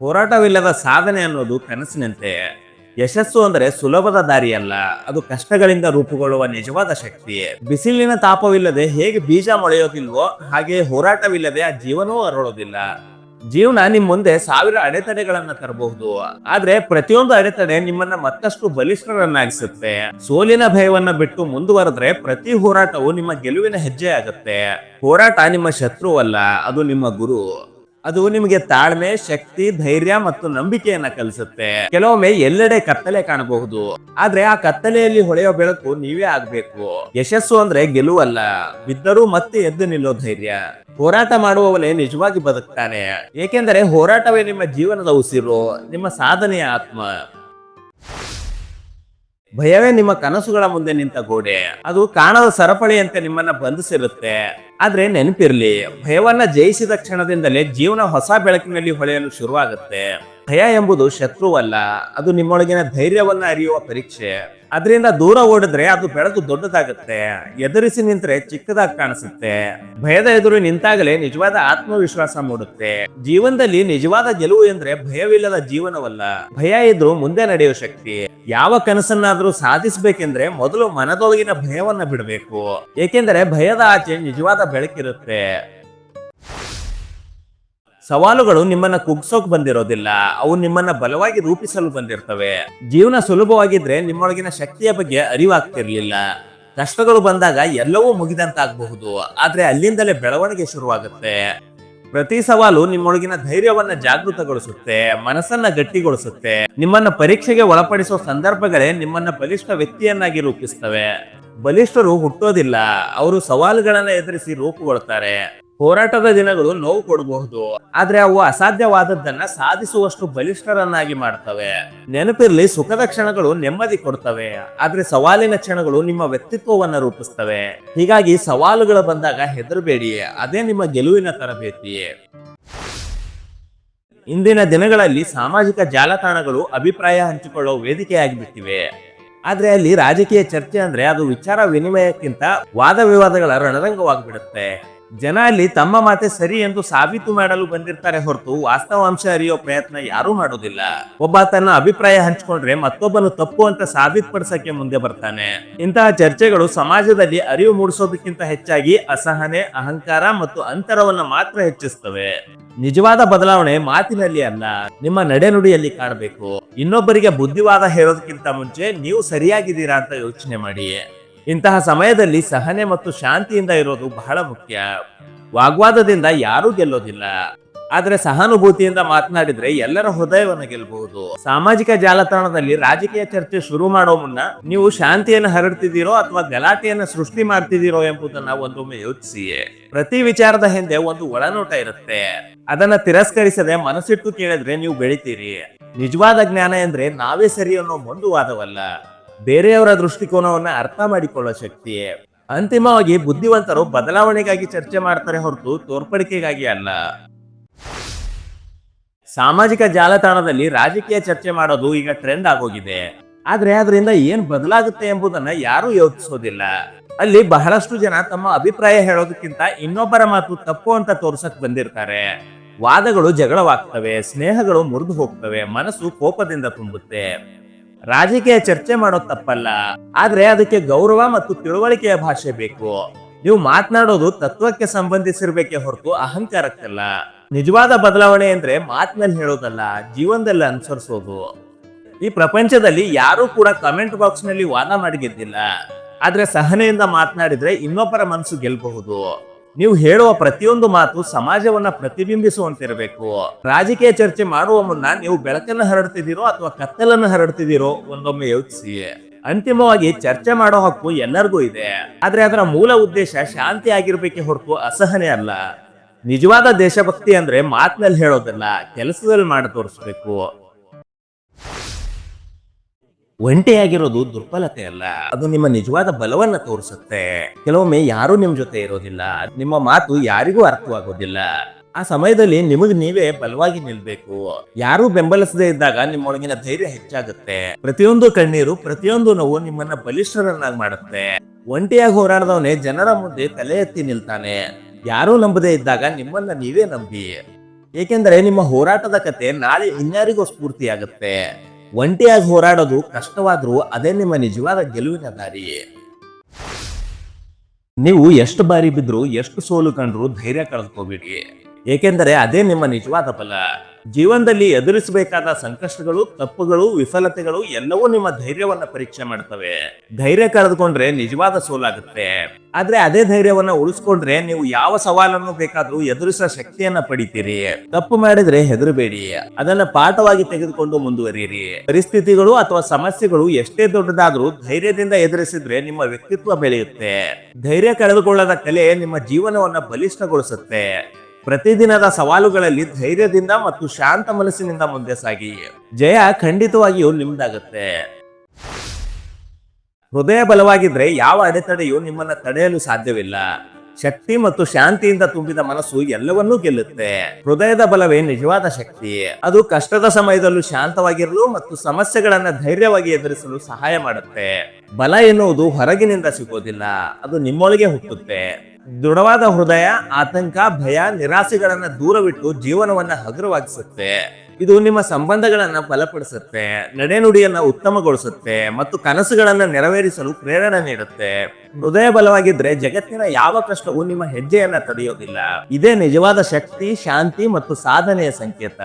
ಹೋರಾಟವಿಲ್ಲದ ಸಾಧನೆ ಅನ್ನೋದು ಕನಸಿನಂತೆ. ಯಶಸ್ಸು ಅಂದರೆ ಸುಲಭದ ದಾರಿಯಲ್ಲ. ಅದು ಕಷ್ಟಗಳಿಂದ ರೂಪುಗೊಳ್ಳುವ ನಿಜವಾದ ಶಕ್ತಿ. ಬಿಸಿಲಿನ ತಾಪವಿಲ್ಲದೆ ಹೇಗೆ ಬೀಜ ಮೊಳೆಯೋದಿಲ್ವೋ ಹಾಗೆ ಹೋರಾಟವಿಲ್ಲದೆ ಆ ಜೀವನವೂ ಅರಳೋದಿಲ್ಲ. ಜೀವನ ನಿಮ್ ಮುಂದೆ ಸಾವಿರ ಅಡೆತಡೆಗಳನ್ನ ತರಬಹುದು. ಆದ್ರೆ ಪ್ರತಿಯೊಂದು ಅಡೆತಡೆ ನಿಮ್ಮನ್ನ ಮತ್ತಷ್ಟು ಬಲಿಷ್ಠರನ್ನಾಗಿಸುತ್ತೆ. ಸೋಲಿನ ಭಯವನ್ನ ಬಿಟ್ಟು ಮುಂದುವರೆದ್ರೆ ಪ್ರತಿ ಹೋರಾಟವು ನಿಮ್ಮ ಗೆಲುವಿನ ಹೆಜ್ಜೆ ಆಗುತ್ತೆ ಹೋರಾಟ ನಿಮ್ಮ ಶತ್ರುವಲ್ಲ, ಅದು ನಿಮ್ಮ ಗುರು. ಅದು ನಿಮಗೆ ತಾಳ್ಮೆ, ಶಕ್ತಿ, ಧೈರ್ಯ ಮತ್ತು ನಂಬಿಕೆಯನ್ನ ಕಲಿಸುತ್ತೆ. ಕೆಲವೊಮ್ಮೆ ಎಲ್ಲೆಡೆ ಕತ್ತಲೆ ಕಾಣಬಹುದು. ಆದ್ರೆ ಆ ಕತ್ತಲೆಯಲ್ಲಿ ಹೊಳೆಯೋ ಬೆಳಕು ನೀವೇ ಆಗ್ಬೇಕು. ಯಶಸ್ಸು ಅಂದ್ರೆ ಗೆಲುವಲ್ಲ. ಬಿದ್ದರೂ ಮತ್ತೆ ಎದ್ದು ನಿಲ್ಲೋ ಧೈರ್ಯ. ಹೋರಾಟ ಮಾಡುವವನೇ ನಿಜವಾಗಿ ಬದುಕ್ತಾನೆ. ಏಕೆಂದರೆ ಹೋರಾಟವೇ ನಿಮ್ಮ ಜೀವನದ ಉಸಿರು, ನಿಮ್ಮ ಸಾಧನೆಯ ಆತ್ಮ. ಭಯವೇ ನಿಮ್ಮ ಕನಸುಗಳ ಮುಂದೆ ನಿಂತ ಗೋಡೆ. ಅದು ಕಾಣದ ಸರಪಳಿಯಂತೆ ನಿಮ್ಮನ್ನ ಬಂಧಿಸಿರುತ್ತೆ. ಆದ್ರೆ ನೆನಪಿರ್ಲಿ, ಭಯವನ್ನ ಜಯಿಸಿದ ಕ್ಷಣದಿಂದಲೇ ಜೀವನ ಹೊಸ ಬೆಳಕಿನಲ್ಲಿ ಹೊಳೆಯಲು ಶುರುವಾಗುತ್ತೆ. ಭಯ ಎಂಬುದು ಶತ್ರುವಲ್ಲ, ಅದು ನಿಮ್ಮೊಳಗಿನ ಧೈರ್ಯವನ್ನ ಅರಿಯುವ ಪರೀಕ್ಷೆ. ಅದರಿಂದ ದೂರ ಓಡಿದ್ರೆ ಅದು ಬೆಳೆದು ದೊಡ್ಡದಾಗುತ್ತೆ, ಎದುರಿಸಿ ನಿಂತ್ರೆ ಚಿಕ್ಕದಾಗಿ ಕಾಣಿಸುತ್ತೆ. ಭಯದ ಎದುರು ನಿಂತಾಗಲೇ ನಿಜವಾದ ಆತ್ಮವಿಶ್ವಾಸ ಮೂಡುತ್ತೆ. ಜೀವನದಲ್ಲಿ ನಿಜವಾದ ಗೆಲುವು ಎಂದ್ರೆ ಭಯವಿಲ್ಲದ ಜೀವನವಲ್ಲ, ಭಯ ಇದ್ದು ಮುಂದೆ ನಡೆಯುವ ಶಕ್ತಿ. ಯಾವ ಕನಸನ್ನಾದ್ರೂ ಸಾಧಿಸಬೇಕೆಂದ್ರೆ ಮೊದಲು ಮನದೊಳಗಿನ ಭಯವನ್ನ ಬಿಡಬೇಕು. ಏಕೆಂದರೆ ಭಯದ ಆಚೆ ನಿಜವಾದ ಬೆಳಕಿರುತ್ತೆ. ಸವಾಲುಗಳು ನಿಮ್ಮನ್ನ ಕುಗ್ಸೋಕ್ ಬಂದಿರೋದಿಲ್ಲ. ಅವು ನಿಮ್ಮನ್ನ ಬಲವಾಗಿ ರೂಪಿಸಲು ಬಂದಿರ್ತವೆ. ಜೀವನ ಸುಲಭವಾಗಿದ್ರೆ ನಿಮ್ಮೊಳಗಿನ ಶಕ್ತಿಯ ಬಗ್ಗೆ ಅರಿವಾಗ್ತಿರ್ಲಿಲ್ಲ. ಕಷ್ಟಗಳು ಬಂದಾಗ ಎಲ್ಲವೂ ಮುಗಿದಂತಾಗಬಹುದು. ಆದ್ರೆ ಅಲ್ಲಿಂದಲೇ ಬೆಳವಣಿಗೆ ಶುರುವಾಗುತ್ತೆ. ಪ್ರತಿ ಸವಾಲು ನಿಮ್ಮೊಳಗಿನ ಧೈರ್ಯವನ್ನ ಜಾಗೃತಗೊಳಿಸುತ್ತೆ, ಮನಸ್ಸನ್ನ ಗಟ್ಟಿಗೊಳಿಸುತ್ತೆ. ನಿಮ್ಮನ್ನ ಪರೀಕ್ಷೆಗೆ ಒಳಪಡಿಸುವ ಸಂದರ್ಭಗಳೇ ನಿಮ್ಮನ್ನ ಬಲಿಷ್ಠ ವ್ಯಕ್ತಿಯನ್ನಾಗಿ ರೂಪಿಸ್ತವೆ. ಬಲಿಷ್ಠರು ಹುಟ್ಟೋದಿಲ್ಲ. ಅವರು ಸವಾಲುಗಳನ್ನ ಎದುರಿಸಿ ರೂಪುಗೊಳ್ತಾರೆ. ಹೋರಾಟದ ದಿನಗಳು ನೋವು ಕೊಡಬಹುದು. ಆದ್ರೆ ಅವು ಅಸಾಧ್ಯವಾದದ್ದನ್ನ ಸಾಧಿಸುವಷ್ಟು ಬಲಿಷ್ಠರನ್ನಾಗಿ ಮಾಡ್ತವೆ. ನೆನಪಿರ್ಲಿ, ಸುಖದ ಕ್ಷಣಗಳು ನೆಮ್ಮದಿ ಕೊಡ್ತವೆ. ಆದ್ರೆ ಸವಾಲಿನ ಕ್ಷಣಗಳು ನಿಮ್ಮ ವ್ಯಕ್ತಿತ್ವವನ್ನ ರೂಪಿಸ್ತವೆ. ಹೀಗಾಗಿ ಸವಾಲುಗಳು ಬಂದಾಗ ಹೆದರಬೇಡಿ. ಅದೇ ನಿಮ್ಮ ಗೆಲುವಿನ ತರಬೇತಿ. ಇಂದಿನ ದಿನಗಳಲ್ಲಿ ಸಾಮಾಜಿಕ ಜಾಲತಾಣಗಳು ಅಭಿಪ್ರಾಯ ಹಂಚಿಕೊಳ್ಳುವ ವೇದಿಕೆಯಾಗಿಬಿಟ್ಟಿವೆ. ಆದ್ರೆ ಅಲ್ಲಿ ರಾಜಕೀಯ ಚರ್ಚೆ ಅಂದ್ರೆ ಅದು ವಿಚಾರ ವಿನಿಮಯಕ್ಕಿಂತ ವಾದ ವಿವಾದಗಳ ರಣರಂಗವಾಗಿಬಿಡುತ್ತೆ. ಜನ ಅಲ್ಲಿ ತಮ್ಮ ಮಾತೆ ಸರಿ ಎಂದು ಸಾಬೀತು ಮಾಡಲು ಬಂದಿರ್ತಾರೆ ಹೊರತು ವಾಸ್ತವಾಂಶ ಅರಿಯೋ ಪ್ರಯತ್ನ ಯಾರೂ ಮಾಡೋದಿಲ್ಲ ಒಬ್ಬ ತನ್ನ ಅಭಿಪ್ರಾಯ ಹಂಚಿಕೊಂಡ್ರೆ ಮತ್ತೊಬ್ಬನು ತಪ್ಪು ಅಂತ ಸಾಬೀತುಪಡಿಸಕ್ಕೆ ಮುಂದೆ ಬರ್ತಾನೆ. ಇಂತಹ ಚರ್ಚೆಗಳು ಸಮಾಜದಲ್ಲಿ ಅರಿವು ಮೂಡಿಸೋದಕ್ಕಿಂತ ಹೆಚ್ಚಾಗಿ ಅಸಹನೆ, ಅಹಂಕಾರ ಮತ್ತು ಅಂತರವನ್ನ ಮಾತ್ರ ಹೆಚ್ಚಿಸ್ತವೆ. ನಿಜವಾದ ಬದಲಾವಣೆ ಮಾತಿನಲ್ಲಿ ಅಲ್ಲ, ನಿಮ್ಮ ನಡೆನುಡಿಯಲ್ಲಿ ಕಾಣಬೇಕು. ಇನ್ನೊಬ್ಬರಿಗೆ ಬುದ್ಧಿವಾದ ಹೇಳೋದಕ್ಕಿಂತ ಮುಂಚೆ ನೀವು ಸರಿಯಾಗಿದ್ದೀರಾ ಅಂತ ಯೋಚನೆ ಮಾಡಿ. ಇಂತಹ ಸಮಯದಲ್ಲಿ ಸಹನೆ ಮತ್ತು ಶಾಂತಿಯಿಂದ ಇರೋದು ಬಹಳ ಮುಖ್ಯ. ವಾಗ್ವಾದದಿಂದ ಯಾರೂ ಗೆಲ್ಲೋದಿಲ್ಲ. ಆದ್ರೆ ಸಹಾನುಭೂತಿಯಿಂದ ಮಾತನಾಡಿದ್ರೆ ಎಲ್ಲರ ಹೃದಯವನ್ನು ಗೆಲ್ಲಬಹುದು ಸಾಮಾಜಿಕ ಜಾಲತಾಣದಲ್ಲಿ ರಾಜಕೀಯ ಚರ್ಚೆ ಶುರು ಮಾಡೋ ಮುನ್ನ ನೀವು ಶಾಂತಿಯನ್ನು ಹರಡ್ತಿದ್ದೀರೋ ಅಥವಾ ಗಲಾಟೆಯನ್ನು ಸೃಷ್ಟಿ ಮಾಡ್ತಿದ್ದೀರೋ ಎಂಬುದನ್ನ ಒಂದೊಮ್ಮೆ ಯೋಚಿಸಿ ಪ್ರತಿ ವಿಚಾರದ ಹಿಂದೆ ಒಂದು ಒಳನೋಟ ಇರುತ್ತೆ. ಅದನ್ನ ತಿರಸ್ಕರಿಸದೆ ಮನಸ್ಸಿಟ್ಟು ಕೇಳಿದ್ರೆ ನೀವು ಬೆಳಿತೀರಿ. ನಿಜವಾದ ಜ್ಞಾನ ಎಂದ್ರೆ ನಾವೇ ಸರಿ ಅನ್ನೋ ಒಂದು ವಾದವಲ್ಲ ಬೇರೆಯವರ ದೃಷ್ಟಿಕೋನವನ್ನ ಅರ್ಥ ಮಾಡಿಕೊಳ್ಳೋ ಶಕ್ತಿ ಅಂತಿಮವಾಗಿ ಬುದ್ಧಿವಂತರು ಬದಲಾವಣೆಗಾಗಿ ಚರ್ಚೆ ಮಾಡ್ತಾರೆ ಹೊರತು ತೋರ್ಪಡಿಕೆಗಾಗಿ ಅಲ್ಲ. ಸಾಮಾಜಿಕ ಜಾಲತಾಣದಲ್ಲಿ ರಾಜಕೀಯ ಚರ್ಚೆ ಮಾಡೋದು ಈಗ ಟ್ರೆಂಡ್ ಆಗೋಗಿದೆ. ಆದ್ರೆ ಅದರಿಂದ ಏನ್ ಬದಲಾಗುತ್ತೆ ಎಂಬುದನ್ನ ಯಾರೂ ಯೋಚಿಸೋದಿಲ್ಲ. ಅಲ್ಲಿ ಬಹಳಷ್ಟು ಜನ ತಮ್ಮ ಅಭಿಪ್ರಾಯ ಹೇಳೋದಕ್ಕಿಂತ ಇನ್ನೊಬ್ಬರ ಮಾತು ತಪ್ಪು ಅಂತ ತೋರ್ಸಕ್ ಬಂದಿರ್ತಾರೆ. ವಾದಗಳು ಜಗಳವಾಗ್ತವೆ, ಸ್ನೇಹಗಳು ಮುರಿದು ಹೋಗ್ತವೆ, ಮನಸ್ಸು ಕೋಪದಿಂದ ತುಂಬುತ್ತೆ. ರಾಜಕೀಯ ಚರ್ಚೆ ಮಾಡೋದು ತಪ್ಪಲ್ಲ. ಆದ್ರೆ ಅದಕ್ಕೆ ಗೌರವ ಮತ್ತು ತಿಳುವಳಿಕೆಯ ಭಾಷೆ ಬೇಕು. ನೀವು ಮಾತನಾಡೋದು ತತ್ವಕ್ಕೆ ಸಂಬಂಧಿಸಿರ್ಬೇಕೆ ಹೊರತು ಅಹಂಕಾರಕ್ಕಲ್ಲ. ನಿಜವಾದ ಬದಲಾವಣೆ ಅಂದ್ರೆ ಮಾತಿನಲ್ಲಿ ಹೇಳೋದಲ್ಲ, ಜೀವನದಲ್ಲಿ ಅನುಸರಿಸೋದು. ಈ ಪ್ರಪಂಚದಲ್ಲಿ ಯಾರೂ ಕೂಡ ಕಮೆಂಟ್ ಬಾಕ್ಸ್ನಲ್ಲಿ ವಾದ ಮಾಡಿ ಗೆದ್ದಿಲ್ಲ. ಆದ್ರೆ ಸಹನೆಯಿಂದ ಮಾತನಾಡಿದ್ರೆ ಇನ್ನೊಬ್ಬರ ಮನಸ್ಸು ಗೆಲ್ಲಬಹುದು ನೀವು ಹೇಳುವ ಪ್ರತಿಯೊಂದು ಮಾತು ಸಮಾಜವನ್ನ ಪ್ರತಿಬಿಂಬಿಸುವಂತಿರಬೇಕು. ರಾಜಕೀಯ ಚರ್ಚೆ ಮಾಡುವ ಮುನ್ನ ನೀವು ಬೆಳಕನ್ನು ಹರಡ್ತಿದ್ದೀರೋ ಅಥವಾ ಕತ್ತಲನ್ನು ಹರಡ್ತಿದ್ದೀರೋ ಒಂದೊಮ್ಮೆ ಯೋಚಿಸಿ. ಅಂತಿಮವಾಗಿ ಚರ್ಚೆ ಮಾಡೋ ಹಕ್ಕು ಎಲ್ಲರಿಗೂ ಇದೆ. ಆದ್ರೆ ಅದರ ಮೂಲ ಉದ್ದೇಶ ಶಾಂತಿ ಆಗಿರ್ಬೇಕೆ ಹೊರತು ಅಸಹನೆ ಅಲ್ಲ. ನಿಜವಾದ ದೇಶಭಕ್ತಿ ಅಂದ್ರೆ ಮಾತಿನಲ್ಲಿ ಹೇಳೋದಲ್ಲ, ಕೆಲಸದಲ್ಲಿ ಮಾಡಿ ತೋರಿಸ್ಬೇಕು. ಒಂಟಿಯಾಗಿರೋದು ದುರ್ಬಲತೆ ಅಲ್ಲ. ಅದು ನಿಮ್ಮ ನಿಜವಾದ ಬಲವನ್ನ ತೋರಿಸುತ್ತೆ. ಕೆಲವೊಮ್ಮೆ ಯಾರು ನಿಮ್ ಜೊತೆ ಇರೋದಿಲ್ಲ. ನಿಮ್ಮ ಮಾತು ಯಾರಿಗೂ ಅರ್ಥವಾಗೋದಿಲ್ಲ. ಆ ಸಮಯದಲ್ಲಿ ನಿಮಗ್ ನೀವೇ ಬಲವಾಗಿ ನಿಲ್ಬೇಕು. ಯಾರು ಬೆಂಬಲಿಸದೇ ಇದ್ದಾಗ ನಿಮ್ಮೊಳಗಿನ ಧೈರ್ಯ ಹೆಚ್ಚಾಗುತ್ತೆ. ಪ್ರತಿಯೊಂದು ಕಣ್ಣೀರು, ಪ್ರತಿಯೊಂದು ನೋವು ನಿಮ್ಮನ್ನ ಬಲಿಷ್ಠರನ್ನಾಗಿ ಮಾಡುತ್ತೆ. ಒಂಟಿಯಾಗಿ ಹೋರಾಡದವನೇ ಜನರ ಮುಂದೆ ತಲೆ ಎತ್ತಿ ನಿಲ್ತಾನೆ. ಯಾರೂ ನಂಬದೇ ಇದ್ದಾಗ ನಿಮ್ಮನ್ನ ನೀವೇ ನಂಬಿ. ಏಕೆಂದರೆ ನಿಮ್ಮ ಹೋರಾಟದ ಕತೆ ನಾಳೆ ಇನ್ಯಾರಿಗೂ ಸ್ಫೂರ್ತಿಯಾಗುತ್ತೆ. ಒಂಟಿಯಾಗಿ ಹೋರಾಡೋದು ಕಷ್ಟವಾದರೂ ಅದೇ ನಿಮ್ಮ ನಿಜವಾದ ಗೆಲುವಿನ ದಾರಿ. ನೀವು ಎಷ್ಟು ಬಾರಿ ಬಿದ್ರು ಎಷ್ಟು ಸೋಲು ಕಂಡ್ರೂ ಧೈರ್ಯ ಕಳೆದುಕೋಬೇಡಿ ಏಕೆಂದರೆ ಅದೇ ನಿಮ್ಮ ನಿಜವಾದ ಬಲ. ಜೀವನದಲ್ಲಿ ಎದುರಿಸಬೇಕಾದ ಸಂಕಷ್ಟಗಳು, ತಪ್ಪುಗಳು, ವಿಫಲತೆಗಳು ಎಲ್ಲವೂ ನಿಮ್ಮ ಧೈರ್ಯವನ್ನ ಪರೀಕ್ಷೆ ಮಾಡ್ತವೆ. ಧೈರ್ಯ ಕಳೆದುಕೊಂಡ್ರೆ ನಿಜವಾದ ಸೋಲಾಗುತ್ತೆ. ಆದ್ರೆ ಅದೇ ಧೈರ್ಯವನ್ನ ಉಳಿಸ್ಕೊಂಡ್ರೆ ನೀವು ಯಾವ ಸವಾಲನ್ನು ಬೇಕಾದ್ರೂ ಎದುರಿಸೋ ಶಕ್ತಿಯನ್ನ ಪಡಿತೀರಿ. ತಪ್ಪು ಮಾಡಿದ್ರೆ ಹೆದರಬೇಡಿ. ಅದನ್ನ ಪಾಠವಾಗಿ ತೆಗೆದುಕೊಂಡು ಮುಂದುವರಿಯಿರಿ. ಪರಿಸ್ಥಿತಿಗಳು ಅಥವಾ ಸಮಸ್ಯೆಗಳು ಎಷ್ಟೇ ದೊಡ್ಡದಾದ್ರೂ ಧೈರ್ಯದಿಂದ ಎದುರಿಸಿದ್ರೆ ನಿಮ್ಮ ವ್ಯಕ್ತಿತ್ವ ಬೆಳೆಯುತ್ತೆ. ಧೈರ್ಯ ಕಳೆದುಕೊಳ್ಳದ ಕಲೆ ನಿಮ್ಮ ಜೀವನವನ್ನ ಬಲಿಷ್ಠಗೊಳಿಸುತ್ತೆ. ಪ್ರತಿದಿನದ ಸವಾಲುಗಳಲ್ಲಿ ಧೈರ್ಯದಿಂದ ಮತ್ತು ಶಾಂತ ಮನಸ್ಸಿನಿಂದ ಮುಂದೆ ಸಾಗಿ. ಜಯ ಖಂಡಿತವಾಗಿಯೂ ನಿಮ್ದಾಗುತ್ತೆ. ಹೃದಯ ಬಲವಾಗಿದ್ರೆ ಯಾವ ಅಡೆತಡೆಯೂ ನಿಮ್ಮನ್ನ ತಡೆಯಲು ಸಾಧ್ಯವಿಲ್ಲ. ಶಕ್ತಿ ಮತ್ತು ಶಾಂತಿಯಿಂದ ತುಂಬಿದ ಮನಸ್ಸು ಎಲ್ಲವನ್ನೂ ಗೆಲ್ಲುತ್ತೆ. ಹೃದಯದ ಬಲವೇ ನಿಜವಾದ ಶಕ್ತಿ. ಅದು ಕಷ್ಟದ ಸಮಯದಲ್ಲೂ ಶಾಂತವಾಗಿರಲು ಮತ್ತು ಸಮಸ್ಯೆಗಳನ್ನ ಧೈರ್ಯವಾಗಿ ಎದುರಿಸಲು ಸಹಾಯ ಮಾಡುತ್ತೆ. ಬಲ ಎನ್ನುವುದು ಹೊರಗಿನಿಂದ ಸಿಗೋದಿಲ್ಲ, ಅದು ನಿಮ್ಮೊಳಗೆ ಹುಟ್ಟುತ್ತೆ. ದೃಢವಾದ ಹೃದಯ, ಆತಂಕ, ಭಯ, ನಿರಾಸೆಗಳನ್ನ ದೂರವಿಟ್ಟು ಜೀವನವನ್ನ ಹಗುರವಾಗಿಸುತ್ತೆ. ಇದು ನಿಮ್ಮ ಸಂಬಂಧಗಳನ್ನ ಬಲಪಡಿಸುತ್ತೆ, ನಡೆನುಡಿಯನ್ನ ಉತ್ತಮಗೊಳಿಸುತ್ತೆ ಮತ್ತು ಕನಸುಗಳನ್ನ ನೆರವೇರಿಸಲು ಪ್ರೇರಣೆ ನೀಡುತ್ತೆ. ಹೃದಯ ಬಲವಾಗಿದ್ರೆ ಜಗತ್ತಿನ ಯಾವ ಕಷ್ಟವೂ ನಿಮ್ಮ ಹೆಜ್ಜೆಯನ್ನ ತಡೆಯೋದಿಲ್ಲ. ಇದೇ ನಿಜವಾದ ಶಕ್ತಿ, ಶಾಂತಿ ಮತ್ತು ಸಾಧನೆಯ ಸಂಕೇತ.